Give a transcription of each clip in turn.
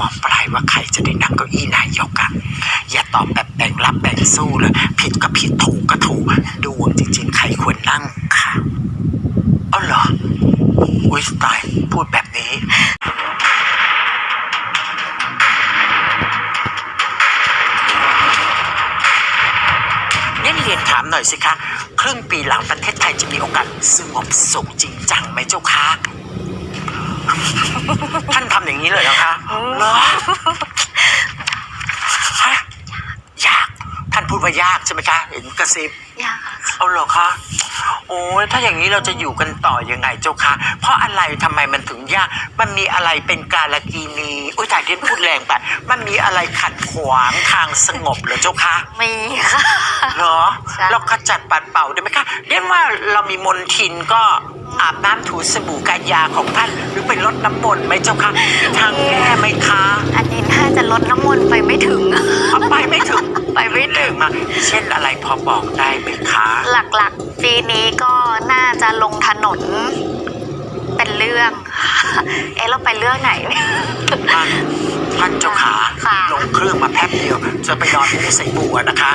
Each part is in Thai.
บอกปลายว่าใครจะได้นั่งเก้าอี้นายกอะอย่าตอบแบบแบ่งรับแบ่งสู้เลยผิดก็ผิดถูกก็ถูกดวงจริง ๆ ใครควรนั่งค่ะเอาเหรออุ้ยตายพูดแบบนี้เน้นเรียนถามหน่อยสิคะ ครึ่งปีหลังประเทศไทยจะมีโอกาสสงบสุขจริงจังไหมเจ้าคะท่าน อย่างนี้เลยเหรอคะเหรอฮะยาก ท่านพูดว่ายากใช่ไหมคะ เห็นกระซิบ ยากเอาเหรอคะ โอ้ยถ้าอย่างนี้เราจะอยู่กันต่อยังไงเจ้าคะ เพราะอะไรทำไมมันถึงยาก มันมีอะไรเป็นกาลกีนีอุ้ยแต่เดียนพูดแรงไป มันมีอะไรขัดขวางทางสงบเหรอเจ้าคะ มีค่ะ เหรอ ใช่ เราขจัดปัดเป่าได้ไหมคะ เรียกว่าเรามีมนทินก็ อาบน้ำถูสบู่กายาของท่าน หรือไปลดน้ำมนต์ไหมเจ้าคะมีทางแก้ไหมคะอันนี้น่าจะลดน้ำมนต์ไปไม่ถึง เอาไปไม่ถึงไปไม่ถึงแรงมากเช่นอะไรพอบอกได้ไหมคะ หลักๆ ปีนี้ก็น่าจะลงถนน เป็นเรื่อง เอ๊ะเราไปเรื่องไหนเนี่ย ท่านท่านเจ้าขาค่ะ ลงเครื่องมาแป๊บเดียว จะไปนอนมุ้งใส่บัวนะคะ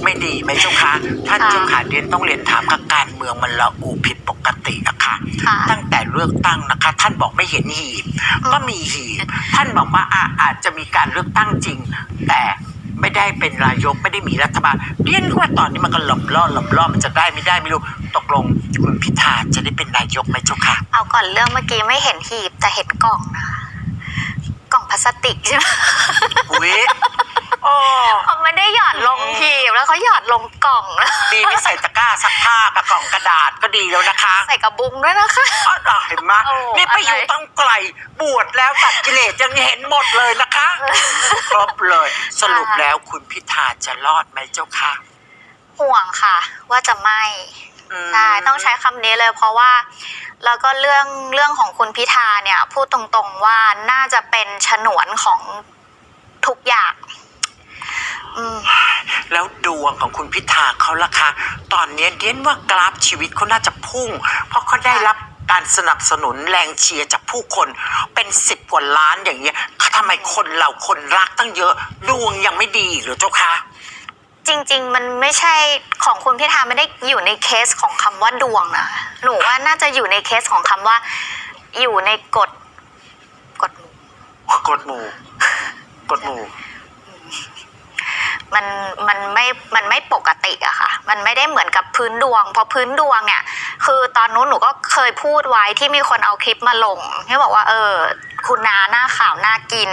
ไม่ ดีไหมเจ้าคะท่านค่ะเจ้าขาเรียนต้องเรียนถามค่ะการเมืองมันละอูผิดปกติอะค่ะ ค่ะ ตั้งแต่เลือกตั้งนะคะ ท่านบอกไม่เห็นหีบอืมก็มีหีบ ท่านบอกว่าอะอาจจะมีการเลือกตั้งจริง แต่ไม่ได้เป็นนายกไม่ได้มีรัฐบาลเรียนว่าตอนนี้มันก็หลบล่อหลบล่อมันจะได้ไม่ได้ไม่รู้ตกลงคุณพิธาจะได้เป็นนายกไหมเจ้าค่ะ เอาก่อนเรื่องเมื่อกี้ไม่เห็นหีบแต่เห็นกล่องนะคะกล่องพลาสติกใช่ไหมอุ้ยโอ้เขาไม่ได้หยอดลงหีบแล้วเขาหยอดลงกล่องนะดีไม่ใส่ตะกร้าซักผ้ากับกล่องกระดาษก็ดีแล้วนะคะใส่กระบุงด้วยนะคะ อ๋อเห็นไหมโอ้นี่ไปอยู่อะไร ต้องไกลบวชแล้วตัดกิเลสยังเห็นหมดเลยนะคะ ครบเลย สรุปแล้วคุณพิธาจะรอดไหมเจ้าค่ะห่วงค่ะ ว่าจะไม่อืมใช่ต้องใช้คำนี้เลยเพราะว่า แล้วก็เรื่องเรื่องของคุณพิธาเนี่ย พูดตรงๆว่าน่าจะเป็นฉนวนของทุกอย่างอืม แล้วดวงของคุณพิธาเขาล่ะคะ ตอนนี้เดียนว่ากราฟชีวิตเขาน่าจะพุ่ง เพราะเขาได้รับการสนับสนุนแรงเชียร์จากผู้คนเป็นสิบกว่าล้านอย่างเงี้ยทำไมคนเราคนรักตั้งเยอะดวงยังไม่ดีเหรือเจ้าคะจริง ๆ มันไม่ใช่ของคุณพิธาไม่ได้อยู่ในเคสของคำว่าดวงนะหนูว่าน่าจะอยู่ในเคสของคำว่า อยู่ในกฎกฎหมู่กดหมู่กดหมู่ มันมันไม่มันไม่ปกติอะค่ะ มันไม่ได้เหมือนกับพื้นดวง เพราะพื้นดวงเนี่ย คือตอนนู้นหนูก็เคยพูดไว้ที่มีคนเอาคลิปมาลงที่บอกว่า เออ คุณนาหน้าขาวน่ากิน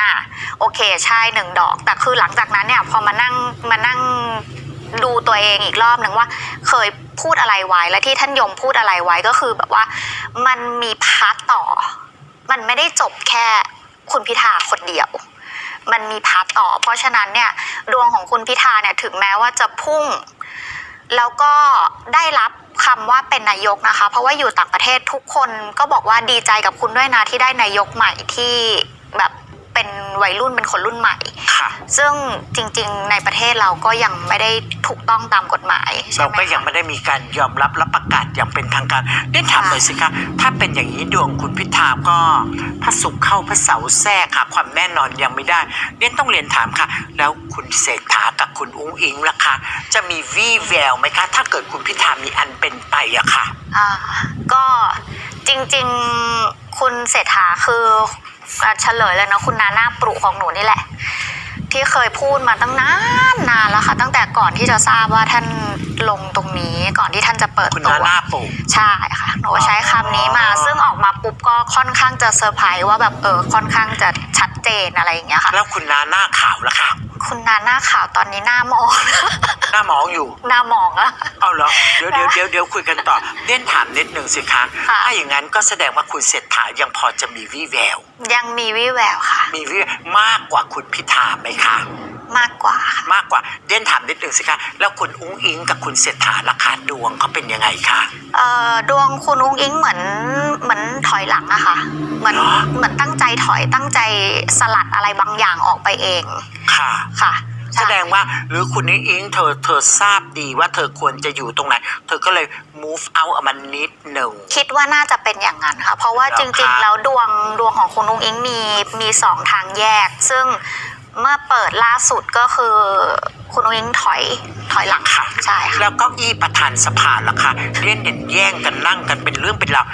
อะโอเคใช่หนึ่งดอก แต่คือหลังจากนั้นเนี่ย พอมานั่งมานั่งดูตัวเองอีกรอบหนึ่งว่า เคยพูดอะไรไว้และที่ท่านยมพูดอะไรไว้ก็คือแบบว่า มันมีพาร์ตต่อ มันไม่ได้จบแค่คุณพิธาคนเดียว มันมีพาร์ตต่อ เพราะฉะนั้นเนี่ยดวงของคุณพิธาเนี่ยถึงแม้ว่าจะพุ่ง แล้วก็ได้รับคำว่าเป็นนายกนะคะ เพราะว่าอยู่ต่างประเทศทุกคนก็บอกว่าดีใจกับคุณด้วยนะที่ได้นายกใหม่ที่แบบ วัยรุ่นเป็นคนรุ่นใหม่ ค่ะ ซึ่งจริง ๆ ในประเทศเราก็ยังไม่ได้ถูกต้องตามกฎหมายใช่เราไหมก็ยังคะ ไม่ได้มีการยอมรับและประกาศอย่างเป็นทางการเรียนถามค่ะ หน่อยสิคะถ้าเป็นอย่างนี้ดวงคุณพิธาก็พระศุกร์เข้าพระเสาร์แทรกค่ะ ความแน่นอนยังไม่ได้เรียนต้องเรียนถามค่ะ แล้วคุณเศรษฐากับคุณอุ้งอิงล่ะคะจะมีวี่แววไหมคะ ถ้าเกิดคุณพิธามีอันเป็นไปอะค่ะ อ่าก็จริงๆ คุณเศรษฐาคืออะ เฉลยเลยเนาะคุณนาหน้าปรุของหนูนี่แหละ ที่เคยพูดมาตั้งนานนานแล้วค่ะ ตั้งแต่ก่อนที่จะทราบว่าท่านลงตรงนี้ก่อนที่ท่านจะเปิดคุณตันาวหน้าปู่ใช่ค่ะ หนูใช้คำนี้มาอ๋อซึ่งออกมาปุ๊บก็ค่อนข้างจะเซอร์ไพรส์ว่าแบบเออค่อนข้างจะชัดเจนอะไรอย่างเงี้ยค่ะ แล้วคุณนาหน้าขาวล่ะคะคุณนาหน้าขาวตอนนี้หน้ามอง หน้าหมองอยู่ หน้ามองอะ เอาเหรอเดี๋ยวเดี๋ยวเดี๋ยวเดี๋ยวคุยกันต่อเรียนถามนิดห นึ่งสิคะ ค่ะ ถ้าอย่างนั้นก็แสดงว่าคุณเศรษฐายังพอจะมีวี่แวว ยังมีวิแววค่ะ มีวิมากกว่าคุณพิธาไหมคะ มากกว่าค่ะมากกว่าเด่นถามนิดหนึ่งสิคะ แล้วคุณอุ้งอิงกับคุณเศรษฐาราคาดวงเขาเป็นยังไงคะ เอ่อดวงคุณอุ้งอิงเหมือนเหมือนถอยหลังอะค่ะ เหมือนเหรอ เหมือนตั้งใจถอยตั้งใจสลัดอะไรบางอย่างออกไปเองค่ะ ค่ะใช่ แสดงว่าหรือคุณนิ้งอิงเธอเธอทราบดีว่าเธอควรจะอยู่ตรงไหน เธอก็เลย move out ออกมานิดหนึ่ง คิดว่าน่าจะเป็นอย่างนั้นค่ะ เพราะว่าเหรอจริงคะๆแล้วดวงดวงของคุณนุ้งอิงมีมีสองทางแยก ซึ่งเมื่อเปิดล่าสุดก็คือคุณนุ้งอิงถอยถอยหลังค่ะ ใช่ค่ะ แล้วเก็อี้ประธานสภาล่ะคะเล่นเด่นแย่งกันนั่งกันเป็นเรื่องเป็นราว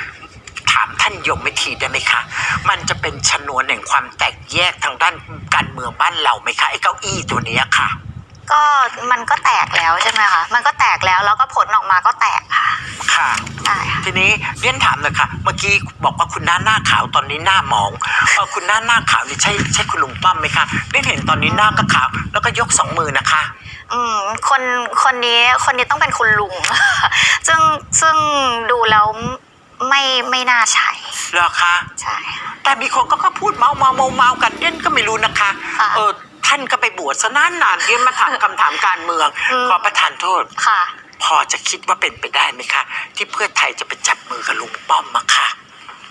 ถามท่านยมไม่ทีได้ไหมคะ มันจะเป็นชนวนแห่งความแตกแยกทางด้านการเมืองบ้านเราไหมคะไอ้เก้าอี้ตัวเนี้ยค่ะ ก็มันก็แตกแล้วใช่ไหมคะ มันก็แตกแล้วแล้วก็ผลออกมาก็แตกค่ะค่ะ ใช่ค่ะทีนี้เรียนถามเลยค่ะ เมื่อกี้บอกว่าคุณน้าหน้าขาวตอนนี้หน้าหมองเออคุณน้าหน้าขาวนี่ใช่ใช่คุณลุงป้อมไหมคะเรียนเห็นตอนนี้หน้าก็ขาว แล้วก็ยกสองมือนะคะ อืมคนคนนี้คนนี้ต้องเป็นคุณลุง ซึ่งซึ่งดูแล้ว ไม่ไม่น่าใช่เหรอคะใช่ค่ะ แต่มีคนก็ก็พูดเมาเมาเมาเมากันเด่นก็ไม่รู้นะคะค่ะ เออท่านก็ไปบวชซะนานนานๆเด่นมาถามคำถามการเมืองอืมขอประทานโทษ ค่ะ พอจะคิดว่าเป็นไปได้ไหมคะ ที่เพื่อไทยจะไปจับมือกับลุงป้อมมาค่ะ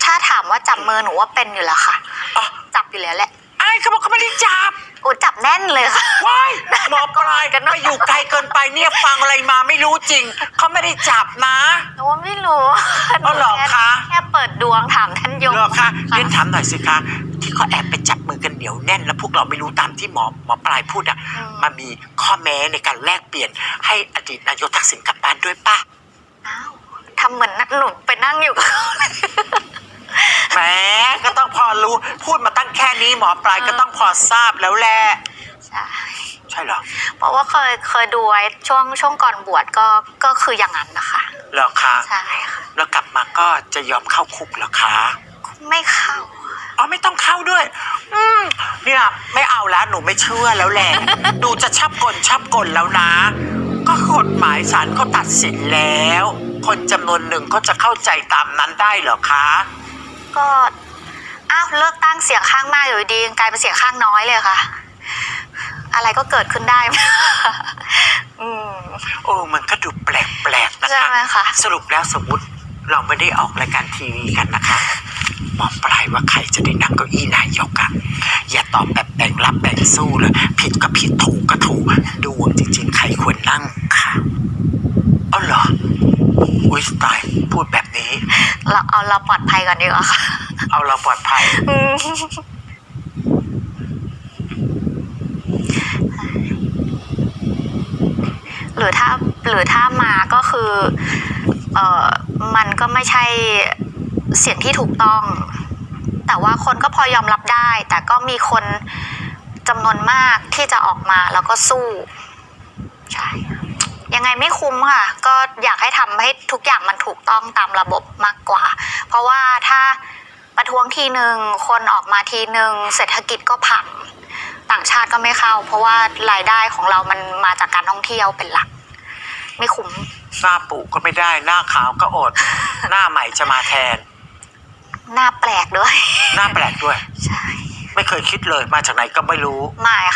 ถ้าถามว่าจับมือหนูว่าเป็นอยู่แล้วค่ะ อ๋อจับอยู่แล้วแหละ ไอ้เขาบอกเขาไม่ได้จับโอ้จับแน่นเลยค่ะ ว้ายหมอปลายกันมาอยู่ไกลเกินไปเนี่ยฟังอะไรมาไม่รู้จริง เขาไม่ได้จับนะ หนูว่าไม่รู้อ๋อเหรอคะ แค่เปิดดวงถามท่านยมเหรอคะเรียนถามหน่อยสิคะที่เขาแอบไปจับมือกันเหนียวแน่น แล้วพวกเราไม่รู้ตามที่หมอหมอปลายพูดอะอืมมันมีข้อแม้ในการแลกเปลี่ยน ให้อดีตนายกทักษิณกลับบ้านด้วยป่ะอ้าวทำเหมือนหนูไปนั่งอยู่กับเขาแหมก็ต้องพอรู้พูดมาตั้งแค่นี้หมอปลายก็ต้องพอทราบแล้วแหละใช่ใช่เหรอเพราะว่าเคยเคยดูไว้ช่วงช่วงก่อนบวชก็ก็คืออย่างนั้นนะคะเหรอคะใช่ค่ะแล้วกลับมาก็จะยอมเข้าคุกเหรอคะไม่เข้าอ๋อไม่ต้องเข้าด้วย อืมเนี่ยไม่เอาแล้วหนูไม่เชื่อแล้วแหละดูจะชับกลชับกลแล้วนะ ก็กฎหมายศาลเขาตัดสินแล้ว คนจำนวนหนึ่งก็จะเข้าใจตามนั้นได้เหรอคะ ก็อ้าวเลือกตั้งเสียงข้างมากอยู่ดีกลายเป็นเสียงข้างน้อยเลยค่ะ อะไรก็เกิดขึ้นได้ อืม โอ้มันก็ดูแปลกๆนะใช่คะ ไหมคะสรุปแล้วสมมติเราไม่ได้ออกรายการทีวีกันนะคะบอกปลายว่าใครจะได้นั่งเก้าอี้นายกอะอย่าตอบแบบแบ่งรับแบ่งสู้เลยผิดก็ผิดถูกก็ถูกดวงจริง ๆ ใครควรนั่งค่ะเอาเหรออุ้ยตายพูดแบบนี้ เราเอาเราปลอดภัยก่อนดีกว่าค่ะ เอาเราปลอดภัย อืมหรือถ้าหรือถ้ามาก็คือ เออมันก็ไม่ใช่เสียงที่ถูกต้อง แต่ว่าคนก็พอยอมรับได้ แต่ก็มีคนจำนวนมากที่จะออกมาแล้วก็สู้ ใช่ ยังไงไม่คุ้มค่ะ ก็อยากให้ทำให้ทุกอย่างมันถูกต้องตามระบบมากกว่า เพราะว่าถ้า ประท้วงทีหนึ่งคนออกมาทีหนึ่งเศรษฐกิจก็พังต่างชาติก็ไม่เข้า เพราะว่ารายได้ของเรามันมาจากการท่องเที่ยวเป็นหลัก ไม่คุ้มหน้าปูก็ไม่ได้ หน้าขาวก็อด หน้าใหม่จะมาแทน หน้าแปลกด้วย หน้าแปลกด้วย ใช่ ไม่เคยคิดเลยมาจากไหนก็ไม่รู้ ไม่ค่ะ